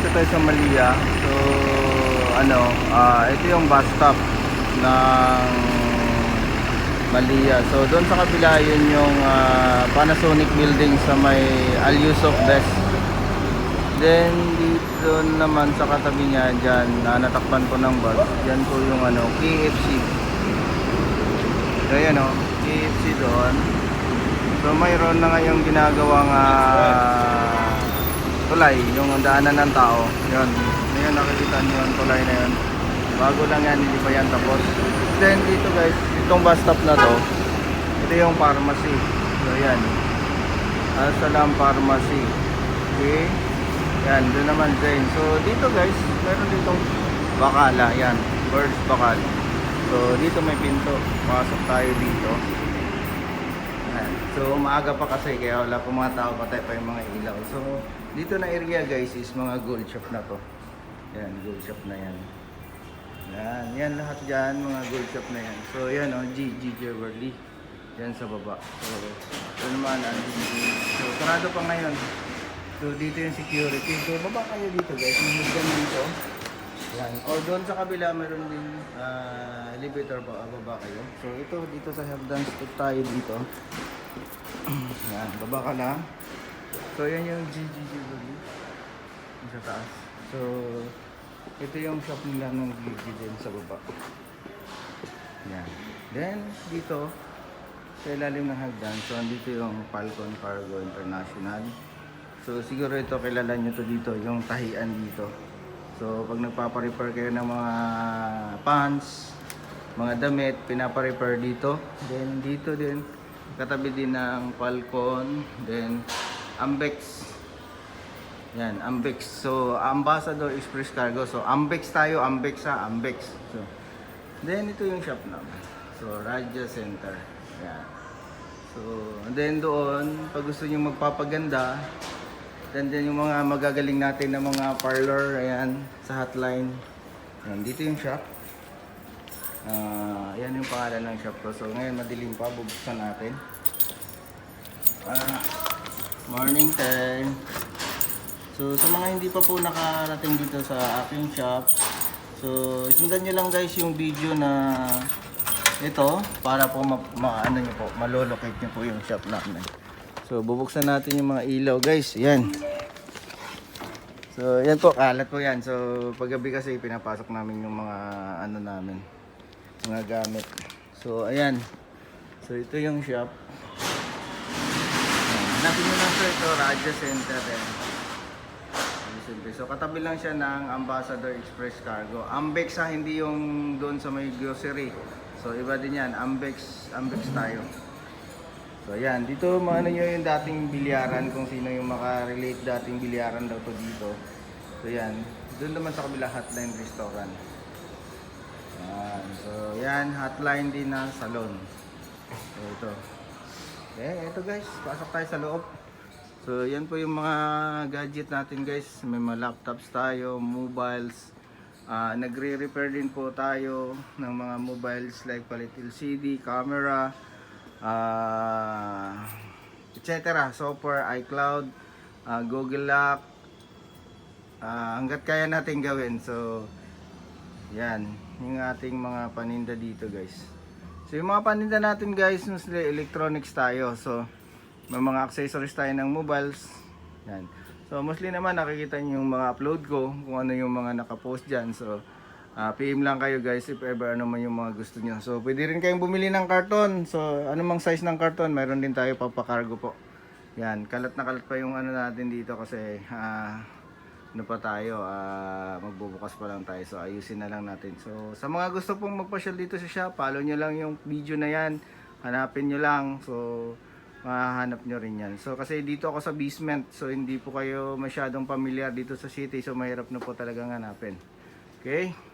dito tayo sa Malia. So, ano, ah ito yung bus stop ng Malia. So, doon sa kabila yun yung ah, Panasonic building sa may Alyusok Best. Then, dito naman sa katabi niya, dyan, na natakpan ko ng bus. Dyan po yung ano, KFC. So, yan o, KFC doon. So, mayroon na ngayong ginagawang ah, tulay, yung daanan ng tao. Yun, ngayon nakikita niyo yung tulay na yun. Bago lang yan, hindi pa yan tapos. Then, dito guys, itong bus stop na to, ito yung pharmacy. So, yan. Asalam Pharmacy. Okay. Yan, doon naman din. So, dito guys, meron ditong bakala. Yan, birds bakal. So, dito may pinto. Pasok tayo dito. So, maaga pa kasi, kaya wala pa mga tao, patay pa yung mga ilaw. So, dito na area guys is mga gold shop na to. Yan, gold shop na yan. Yan, yan lahat dyan, mga gold shop na yan. So, yan o, oh, G, G Jewelry. Yan sa baba. So, ito naman, ang G. So, sarado pa ngayon. So, dito yung security. So, baba kayo dito guys. May hagdan dito. Yan. Or doon sa kabila, meron din ah, elevator pa. Baba kayo. So, ito, dito sa hagdan step tayo dito. yan, baba ka lang. So, yan yung GG Jewelry. Yung sa taas. So, ito yung shop nila ng GG din sa baba. Yan. Then, dito, sa ilalim ng hagdan, so andito yung Falcon Cargo International. So, siguro ito kilala nyo to dito, yung tahian dito. So, pag nagpaparepair kayo ng mga pants, mga damit, pinaparepair dito. Then, dito din, katabi din ng Falcon. Then, Ambex. Yan, Ambex. So, Ambassador Express Cargo. So, Ambex tayo, Ambex ha, Ambex. So, then ito yung shop namin. So, Raja Center. Yan. So, and then doon, pag gusto nyo magpapaganda, din yung mga magagaling natin na mga parlor, ayan, sa hotline. Yan, dito yung shop. Ah, yan yung pangalan ng shop ko. So, ngayon madilim pa, bubuksan natin. Ah, morning time. So sa mga hindi pa po nakarating dito sa aking shop, so sundan nyo lang guys yung video na ito para po ma, ma ano nyo po, malolocate nyo po yung shop namin. So bubuksan natin yung mga ilaw guys, yan. So yan po, kalat po yan. So paggabi kasi pinapasok namin yung mga ano namin, mga gamit. So ayan, so ito yung shop. Hanapin nyo lang po ito, Raja Center. So katabi lang siya ng Ambassador Express Cargo. Ambex ha, hindi yung doon sa may grocery. So iba din yan, Ambex, Ambex tayo. So yan, dito maano nyo yung dating bilyaran kung sino yung makarelate dating bilyaran daw to dito. So yan, doon naman sa kabila Hotline Restaurant. Yan. So yan, hotline din na salon. So ito. Okay, ito guys, pasok tayo sa loob. So yan po yung mga gadget natin guys. May mga laptops tayo, mobiles. Ah, nagre-repair din po tayo ng mga mobiles like palit LCD, camera, ah, etc. Software, iCloud, ah, Google Lock. Ah, hanggat kaya natin gawin. So yan, yung ating mga paninda dito guys. So yung mga paninda natin guys, mostly electronics tayo. So may mga accessories tayo ng mobiles. Yan. So mostly naman nakikita niyo yung mga upload ko, kung ano yung mga nakapost diyan. So ah, PM lang kayo guys if ever ano man yung mga gusto niyo. So pwede rin kayong bumili ng karton. So anumang size ng karton, mayroon din tayo papakargo po. Yan, kalat na kalat pa yung ano natin dito kasi ah ano pa tayo, ah, magbubukas pa lang tayo. So ayusin na lang natin. So sa mga gusto pong magpasyal dito sa shop, follow nyo lang yung video na yan. Hanapin nyo lang. So mahanap nyo rin yan. So kasi dito ako sa basement. So hindi po kayo masyadong familiar dito sa city. So mahirap na po talagang hanapin. Okay?